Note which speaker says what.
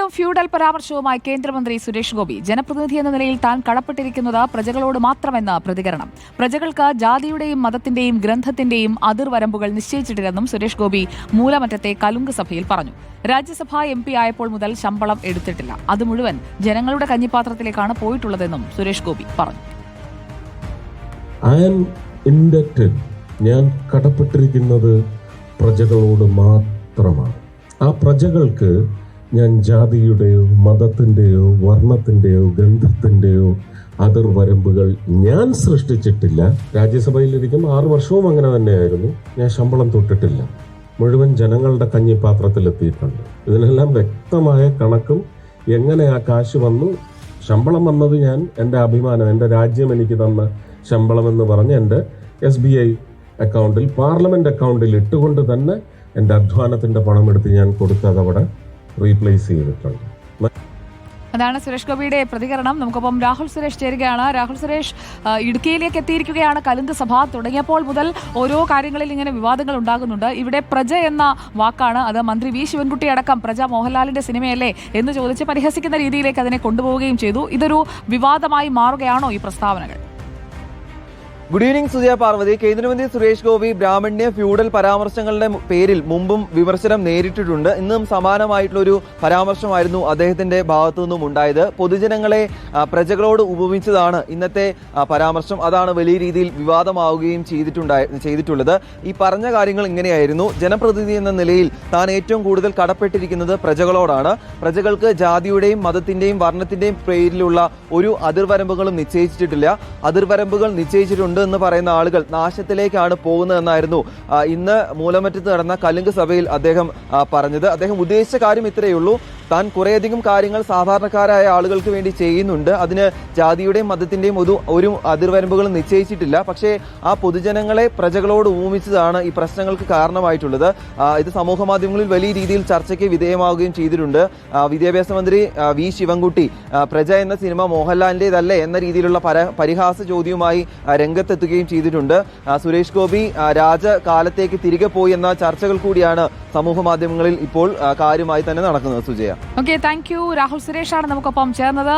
Speaker 1: വീണ്ടും ഫ്യൂഡൽ പരാമർശവുമായി കേന്ദ്രമന്ത്രി സുരേഷ് ഗോപി. ജനപ്രതിനിധി എന്ന നിലയിൽ താൻ കടപ്പെട്ടിരിക്കുന്നത് പ്രജകളോട് മാത്രമെന്ന പ്രതികരണം. പ്രജകൾക്ക് ജാതിയുടെയും മതത്തിന്റെയും ഗ്രന്ഥത്തിന്റെയും അതിർവരമ്പുകൾ നിശ്ചയിച്ചിട്ടില്ലെന്നും സുരേഷ് ഗോപി മൂലമറ്റത്തെ കലുങ്ക് സഭയിൽ പറഞ്ഞു. രാജ്യസഭാ എം പി ആയപ്പോൾ മുതൽ ശമ്പളം എടുത്തിട്ടില്ല. അത് മുഴുവൻ ജനങ്ങളുടെ കഞ്ഞിപ്പാത്രത്തിലേക്കാണ് പോയിട്ടുള്ളതെന്നും സുരേഷ് ഗോപി പറഞ്ഞു.
Speaker 2: ഞാൻ കടപ്പെട്ടിരിക്കുന്നത് പ്രജകളോട് മാത്രമാണ്. ആ പ്രജകൾക്ക് ഞാൻ ജാതിയുടെയോ മതത്തിന്റെയോ വർണത്തിന്റെയോ ഗന്ധത്തിന്റെയോ അതിർവരമ്പുകൾ ഞാൻ സൃഷ്ടിച്ചിട്ടില്ല. രാജ്യസഭയിലിരിക്കും ആറു വർഷവും അങ്ങനെ തന്നെയായിരുന്നു. ഞാൻ ശമ്പളം തൊട്ടിട്ടില്ല. മുഴുവൻ ജനങ്ങളുടെ കഞ്ഞിപ്പാത്രത്തിലെത്തിയിട്ടുണ്ട്. ഇതിനെല്ലാം വ്യക്തമായ കണക്കും എങ്ങനെ ആ കാശ് വന്നു ശമ്പളം വന്നത് ഞാൻ എന്റെ അഭിമാനം എന്റെ രാജ്യം എനിക്ക് തന്ന ശമ്പളം എന്ന് പറഞ്ഞ് എന്റെ എസ് ബി ഐ അക്കൗണ്ടിൽ പാർലമെന്റ് അക്കൗണ്ടിൽ ഇട്ടുകൊണ്ട് തന്നെ എന്റെ അധ്വാനത്തിന്റെ പണം എടുത്ത് ഞാൻ കൊടുത്തത് അവിടെ റീപ്ലേസ് ചെയ്തിട്ടുണ്ട്.
Speaker 1: അതാണ് സുരേഷ് ഗോപിയുടെ പ്രതികരണം. നമുക്കൊപ്പം രാഹുൽ സുരേഷ് ചേരുകയാണ്. രാഹുൽ സുരേഷ് ഇടുക്കിയിലേക്ക് എത്തിയിരിക്കുകയാണ്. കലുങ്ക് സഭ തുടങ്ങിയപ്പോൾ മുതൽ ഓരോ കാര്യങ്ങളിൽ ഇങ്ങനെ വിവാദങ്ങൾ ഉണ്ടാകുന്നുണ്ട്. ഇവിടെ പ്രജ എന്ന വാക്കാണ് അത് മന്ത്രി വി ശിവൻകുട്ടി അടക്കം പ്രജ മോഹൻലാലിന്റെ സിനിമയല്ലേ എന്ന് ചോദിച്ച് പരിഹസിക്കുന്ന രീതിയിലേക്ക് അതിനെ കൊണ്ടുപോവുകയും ചെയ്തു. ഇതൊരു വിവാദമായി മാറുകയാണോ ഈ പ്രസ്താവനകൾ?
Speaker 3: ഗുഡ് ഈവനിംഗ് സുജയ പാർവതി കേന്ദ്രമന്ത്രി സുരേഷ് ഗോപി ബ്രാഹ്മണ്യ ഫ്യൂഡൽ പരാമർശങ്ങളുടെ പേരിൽ മുമ്പും വിമർശനം നേരിട്ടിട്ടുണ്ട്. ഇന്നും സമാനമായിട്ടുള്ള ഒരു പരാമർശമായിരുന്നു അദ്ദേഹത്തിന്റെ ഭാഗത്തു നിന്നും ഉണ്ടായത്. പൊതുജനങ്ങളെ പ്രജകളോട് ഉപമിച്ചതാണ് ഇന്നത്തെ പരാമർശം. അതാണ് വലിയ രീതിയിൽ വിവാദമാവുകയും ചെയ്തിട്ടുണ്ടായി ചെയ്തിട്ടുള്ളത്. ഈ പറഞ്ഞ കാര്യങ്ങൾ ഇങ്ങനെയായിരുന്നു. ജനപ്രതിനിധി എന്ന നിലയിൽ താൻ ഏറ്റവും കൂടുതൽ കടപ്പെട്ടിരിക്കുന്നത് പ്രജകളോടാണ്. പ്രജകൾക്ക് ജാതിയുടെയും മതത്തിന്റെയും വർണത്തിന്റെയും പേരിലുള്ള ഒരു അതിർവരമ്പുകളും നിശ്ചയിച്ചിട്ടില്ല. അതിർവരമ്പുകൾ നിശ്ചയിച്ചിട്ടുണ്ട് എന്ന് പറയുന്ന ആളുകൾ നാശത്തിലേക്കാണ് പോകുന്നതെന്നായിരുന്നു ഇന്ന് മൂലമറ്റത്ത് നടന്ന കലുങ്ക് സഭയിൽ അദ്ദേഹം പറഞ്ഞത്. അദ്ദേഹം ഉദ്ദേശിച്ച കാര്യം ഇത്രയേ ഉള്ളൂ. താൻ കുറേയധികം കാര്യങ്ങൾ സാധാരണക്കാരായ ആളുകൾക്ക് വേണ്ടി ചെയ്യുന്നുണ്ട്. അതിന് ജാതിയുടെയും മതത്തിന്റെയും ഒരു ഒരു അതിർവരമ്പുകളും നിശ്ചയിച്ചിട്ടില്ല. പക്ഷേ ആ പൊതുജനങ്ങളെ പ്രജകളോട് ഊമിച്ചതാണ് ഈ പ്രശ്നങ്ങൾക്ക് കാരണമായിട്ടുള്ളത്. ഇത് സമൂഹ മാധ്യമങ്ങളിൽ വലിയ രീതിയിൽ ചർച്ചയ്ക്ക് വിധേയമാവുകയും ചെയ്തിട്ടുണ്ട്. വിദ്യാഭ്യാസ മന്ത്രി വി ശിവൻകുട്ടി പ്രജ എന്ന സിനിമ മോഹൻലാലിന്റെതല്ലേ എന്ന രീതിയിലുള്ള പര- പരിഹാസ ചോദ്യവുമായി രംഗത്തെത്തുകയും ചെയ്തിട്ടുണ്ട്. സുരേഷ് ഗോപി രാജകാലത്തേക്ക് തിരികെ പോയി എന്ന ചർച്ചകൾ കൂടിയാണ് സമൂഹ മാധ്യമങ്ങളിൽ ഇപ്പോൾ കാര്യമായി തന്നെ നടക്കുന്നത്. Sujaya.
Speaker 1: Okay thank you Rahul സുരേഷാണ് നമുക്കൊപ്പം ചേർന്നത്.